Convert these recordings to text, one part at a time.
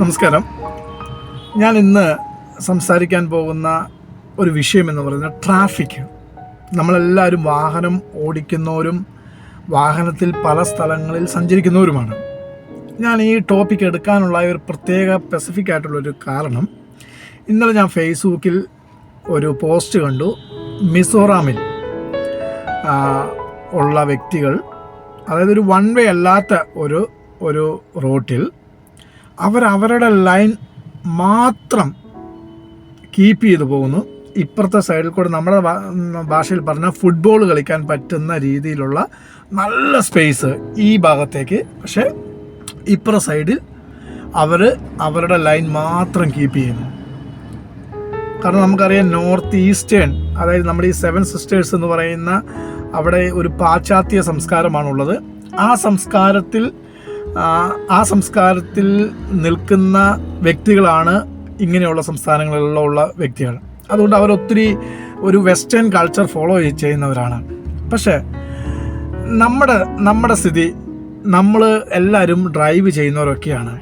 നമസ്കാരം. ഞാൻ ഇന്ന് സംസാരിക്കാൻ പോകുന്ന ഒരു വിഷയം എന്ന് പറയുന്നത് ട്രാഫിക്. നമ്മളെല്ലാവരും വാഹനം ഓടിക്കുന്നവരും വാഹനത്തിൽ പല സ്ഥലങ്ങളിൽ സഞ്ചരിക്കുന്നവരുമാണ്. ഞാൻ ഈ ടോപ്പിക് എടുക്കാനുള്ള ഒരു പ്രത്യേക സ്പെസിഫിക് ആയിട്ടുള്ളൊരു കാരണം ഇന്നലെ ഞാൻ ഫേസ്ബുക്കിൽ ഒരു പോസ്റ്റ് കണ്ടു. മിസോറാമിൽ ഉള്ള വ്യക്തികൾ അതായത് ഒരു വൺ വേ അല്ലാത്ത ഒരു ഒരു റോട്ടിൽ അവരവരുടെ ലൈൻ മാത്രം കീപ്പ് ചെയ്തു പോകുന്നു. ഇപ്പുറത്തെ സൈഡിൽ കൂടെ നമ്മുടെ ഭാഷയിൽ പറഞ്ഞാൽ ഫുട്ബോൾ കളിക്കാൻ പറ്റുന്ന രീതിയിലുള്ള നല്ല സ്പേസ് ഈ ഭാഗത്തേക്ക്. പക്ഷേ ഇപ്പുറ സൈഡിൽ അവർ അവരുടെ ലൈൻ മാത്രം കീപ്പ് ചെയ്യുന്നു. കാരണം നമുക്കറിയാം നോർത്ത് ഈസ്റ്റേൺ അതായത് നമ്മുടെ ഈ സെവൻ സിസ്റ്റേഴ്സ് എന്ന് പറയുന്ന അവിടെ ഒരു പാശ്ചാത്യ സംസ്കാരമാണുള്ളത്. ആ സംസ്കാരത്തിൽ ആ, സംസ്കാരത്തിൽ നിൽക്കുന്ന വ്യക്തികളാണ് ഇങ്ങനെയുള്ള സംസ്ഥാനങ്ങളിലുള്ള വ്യക്തികൾ. അതുകൊണ്ട് അവരൊത്തിരി ഒരു വെസ്റ്റേൺ കൾച്ചർ ഫോളോ ചെയ്യുന്നവരാണ്. പക്ഷേ നമ്മുടെ നമ്മുടെ സ്ഥിതി നമ്മൾ എല്ലാവരും ഡ്രൈവ് ചെയ്യുന്നവരൊക്കെയാണ്.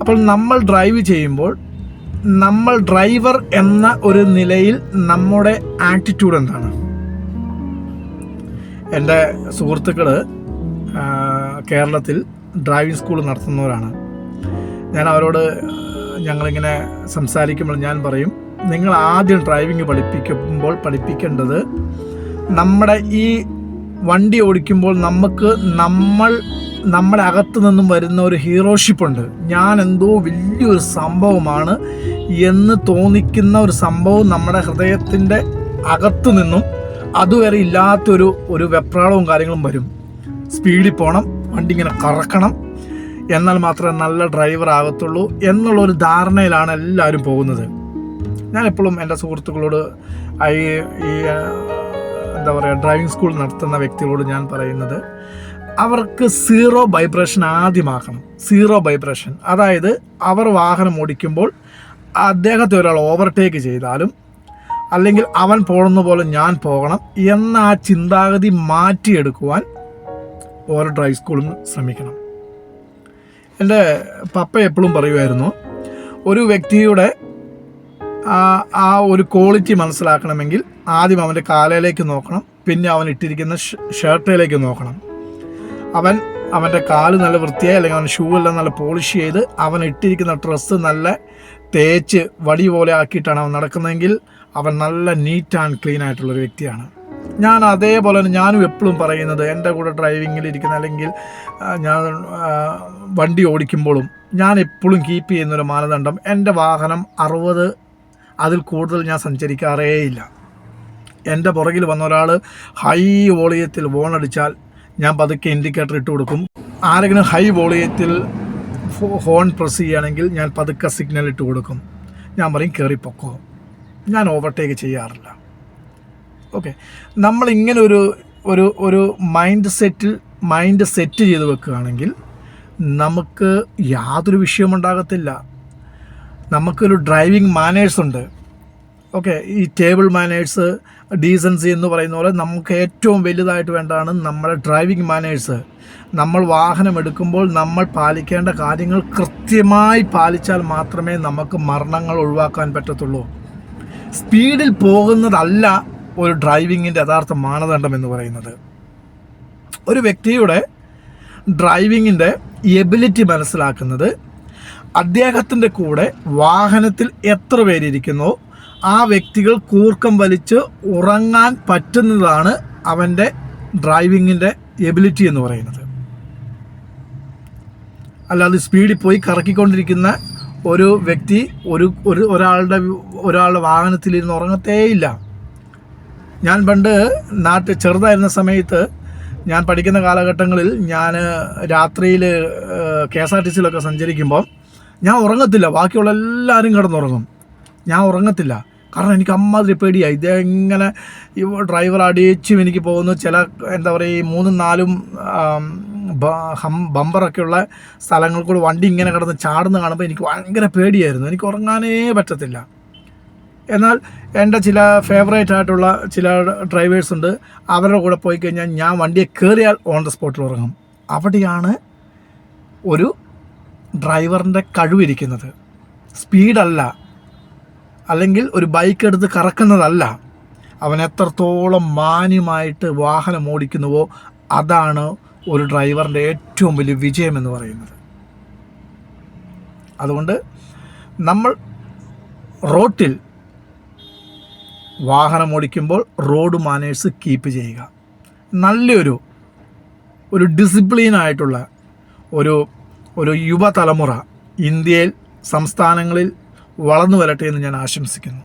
അപ്പോൾ നമ്മൾ ഡ്രൈവ് ചെയ്യുമ്പോൾ നമ്മൾ ഡ്രൈവർ എന്ന ഒരു നിലയിൽ നമ്മുടെ ആറ്റിറ്റ്യൂഡ് എന്താണ്? എന്റെ സുഹൃത്തുക്കൾ കേരളത്തിൽ ഡ്രൈവിംഗ് സ്കൂൾ നടത്തുന്നവരാണ്. ഞാൻ അവരോട് ഞങ്ങളിങ്ങനെ സംസാരിക്കുമ്പോൾ ഞാൻ പറയും നിങ്ങൾ ആദ്യം ഡ്രൈവിംഗ് പഠിപ്പിക്കുമ്പോൾ പഠിപ്പിക്കേണ്ടത് നമ്മുടെ ഈ വണ്ടി ഓടിക്കുമ്പോൾ നമുക്ക് നമ്മൾ നമ്മുടെ അകത്തു നിന്നും വരുന്ന ഒരു ഹീറോഷിപ്പുണ്ട് ഞാൻ എന്തോ വലിയൊരു സംഭവമാണ് എന്ന് തോന്നിക്കുന്ന ഒരു സംഭവം നമ്മുടെ ഹൃദയത്തിന്റെ അകത്തു നിന്നും അതുവരെ ഇല്ലാത്തൊരു ഒരു വെപ്രാളവും കാര്യങ്ങളും വരും. സ്പീഡിൽ പോകണം വണ്ടി ഇങ്ങനെ കറക്കണം. എന്നാൽ മാത്രമേ നല്ല ഡ്രൈവർ ആകത്തുള്ളൂ എന്നുള്ളൊരു ധാരണയിലാണ് എല്ലാവരും പോകുന്നത്. ഞാൻ എപ്പോഴും എന്റെ സുഹൃത്തുക്കളോട് ഈ ഈ എന്താ പറയുക ഡ്രൈവിംഗ് സ്കൂൾ നടത്തുന്ന വ്യക്തികളോട് ഞാൻ പറയുന്നത് അവർക്ക് സീറോ വൈബ്രേഷൻ ആദ്യമാക്കണം. സീറോ വൈബ്രേഷൻ അതായത് അവർ വാഹനം ഓടിക്കുമ്പോൾ അദ്ദേഹത്തെ ഒരാൾ ഓവർടേക്ക് ചെയ്താലും അല്ലെങ്കിൽ അവൻ പോകുന്ന പോലെ ഞാൻ പോകണം എന്ന ആ ചിന്താഗതി മാറ്റിയെടുക്കുവാൻ ഓരോ ഡ്രൈവ് സ്കൂളും ശ്രമിക്കണം. എന്റെ പപ്പ എപ്പോഴും പറയുമായിരുന്നു ഒരു വ്യക്തിയുടെ ആ ആ ഒരു ക്വാളിറ്റി മനസ്സിലാക്കണമെങ്കിൽ ആദ്യം അവന്റെ കാലയിലേക്ക് നോക്കണം പിന്നെ അവൻ ഇട്ടിരിക്കുന്ന ഷർട്ടിലേക്ക് നോക്കണം. അവൻ അവന്റെ കാൽ നല്ല വൃത്തിയായി അല്ലെങ്കിൽ അവൻ ഷൂ എല്ലാം നല്ല പോളിഷ് ചെയ്ത് അവൻ ഇട്ടിരിക്കുന്ന ഡ്രസ്സ് നല്ല തേച്ച് വടി പോലെ ആക്കിയിട്ടാണ് അവൻ നടക്കുന്നതെങ്കിൽ അവൻ നല്ല നീറ്റ് ആൻഡ് ക്ലീൻ ആയിട്ടുള്ളൊരു വ്യക്തിയാണ്. ഞാൻ അതേപോലെ തന്നെ ഞാനും എപ്പോഴും പറയുന്നത് എന്റെ കൂടെ ഡ്രൈവിങ്ങിൽ ഇരിക്കുന്ന അല്ലെങ്കിൽ ഞാൻ വണ്ടി ഓടിക്കുമ്പോഴും ഞാൻ എപ്പോഴും കീപ്പ് ചെയ്യുന്നൊരു മാനദണ്ഡം എന്റെ വാഹനം അറുപത് അതിൽ കൂടുതൽ ഞാൻ സഞ്ചരിക്കാറേയില്ല. എന്റെ പുറകിൽ വന്ന ഒരാൾ ഹൈ വോളിയത്തിൽ ഫോൺ അടിച്ചാൽ ഞാൻ പതുക്കെ ഇൻഡിക്കേറ്റർ ഇട്ട് കൊടുക്കും. ആരെങ്കിലും ഹൈ വോളിയത്തിൽ ഹോൺ പ്രസ് ചെയ്യുകയാണെങ്കിൽ ഞാൻ പതുക്കെ സിഗ്നൽ ഇട്ട് കൊടുക്കും. ഞാൻ പറയും കയറിപ്പൊക്കോ ഞാൻ ഓവർടേക്ക് ചെയ്യാറില്ല. ഓക്കെ നമ്മൾ ഇങ്ങനെ ഒരു ഒരു ഒരു മൈൻഡ് സെറ്റിൽ മൈൻഡ് സെറ്റ് ചെയ്ത് വെക്കുകയാണെങ്കിൽ നമുക്ക് യാതൊരു വിഷയവും ഉണ്ടാകത്തില്ല നമുക്കൊരു ഡ്രൈവിംഗ് മാനേഴ്സ് ഉണ്ട്. ഓക്കെ ഈ ടേബിൾ മാനേഴ്സ് ഡീസൻസി എന്ന് പറയുന്ന പോലെ നമുക്ക് ഏറ്റവും വലുതായിട്ട് വേണ്ടതാണ് നമ്മുടെ ഡ്രൈവിംഗ് മാനേഴ്സ് നമ്മൾ വാഹനം എടുക്കുമ്പോൾ നമ്മൾ പാലിക്കേണ്ട കാര്യങ്ങൾ കൃത്യമായി പാലിച്ചാൽ മാത്രമേ നമുക്ക് മരണങ്ങൾ ഒഴിവാക്കാൻ പറ്റത്തുള്ളൂ. സ്പീഡിൽ പോകുന്നതല്ല ഒരു ഡ്രൈവിങ്ങിന്റെ യഥാർത്ഥ മാനദണ്ഡം എന്ന് പറയുന്നത്. ഒരു വ്യക്തിയുടെ ഡ്രൈവിങ്ങിന്റെ എബിലിറ്റി മനസ്സിലാക്കുന്നത് അദ്ദേഹത്തിന്റെ കൂടെ വാഹനത്തിൽ എത്ര പേരിരിക്കുന്നു ആ വ്യക്തികൾ കൂർക്കം വലിച്ച് ഉറങ്ങാൻ പറ്റുന്നതാണ് അവന്റെ ഡ്രൈവിങ്ങിന്റെ എബിലിറ്റി എന്ന് പറയുന്നത്. അല്ലാതെ സ്പീഡിൽ പോയി കറക്കിക്കൊണ്ടിരിക്കുന്ന ഒരു വ്യക്തി ഒരു ഒരു ഒരാളുടെ ഒരാളുടെ വാഹനത്തിലിരുന്ന് ഉറങ്ങത്തേയില്ല. ഞാൻ പണ്ട് നാട്ടിൽ ചെറുതായിരുന്ന സമയത്ത് ഞാൻ പഠിക്കുന്ന കാലഘട്ടങ്ങളിൽ ഞാൻ രാത്രിയിൽ കെ എസ് ആർ ടി സിയിലൊക്കെ സഞ്ചരിക്കുമ്പോൾ ഞാൻ ഉറങ്ങത്തില്ല. ബാക്കിയുള്ള എല്ലാവരും കിടന്നുറങ്ങും. ഞാൻ ഉറങ്ങത്തില്ല. കാരണം എനിക്ക് അമ്മാതിരി പേടിയായി ഇതെങ്ങനെ ഈ ഡ്രൈവർ അടിച്ചും എനിക്ക് പോകുന്നു. ചില എന്താ പറയുക ഈ മൂന്നും നാലും ഹം ബമ്പറൊക്കെയുള്ള സ്ഥലങ്ങൾ കൂടെ വണ്ടി ഇങ്ങനെ കിടന്ന് ചാടുന്ന കാണുമ്പോൾ എനിക്ക് ഭയങ്കര പേടിയായിരുന്നു. എനിക്ക് ഉറങ്ങാനേ പറ്റത്തില്ല. എന്നാൽ എന്റെ ചില ഫേവറേറ്റ് ആയിട്ടുള്ള ചില ഡ്രൈവേഴ്സ് ഉണ്ട്. അവരുടെ കൂടെ പോയി കഴിഞ്ഞാൽ ഞാൻ വണ്ടിയെ കയറിയാൽ ഓൺ ദ സ്പോട്ടിൽ ഉറങ്ങും. അവിടെയാണ് ഒരു ഡ്രൈവറിന്റെ കഴിവിരിക്കുന്നത് സ്പീഡല്ല അല്ലെങ്കിൽ ഒരു ബൈക്ക് എടുത്ത് കറക്കുന്നതല്ല. അവൻ എത്രത്തോളം മാന്യമായിട്ട് വാഹനം ഓടിക്കുന്നുവോ അതാണ് ഒരു ഡ്രൈവറിന്റെ ഏറ്റവും വലിയ വിജയം എന്ന് പറയുന്നത്. അതുകൊണ്ട് നമ്മൾ റോട്ടിൽ വാഹനം ഓടിക്കുമ്പോൾ റോഡ് മാനേഴ്സ് കീപ്പ് ചെയ്യുക. നല്ലൊരു ഒരു ഡിസിപ്ലിനായിട്ടുള്ള ഒരു ഒരു യുവതലമുറ ഇന്ത്യയിൽ സംസ്ഥാനങ്ങളിൽ വളർന്നു വരട്ടെ എന്ന് ഞാൻ ആശംസിക്കുന്നു.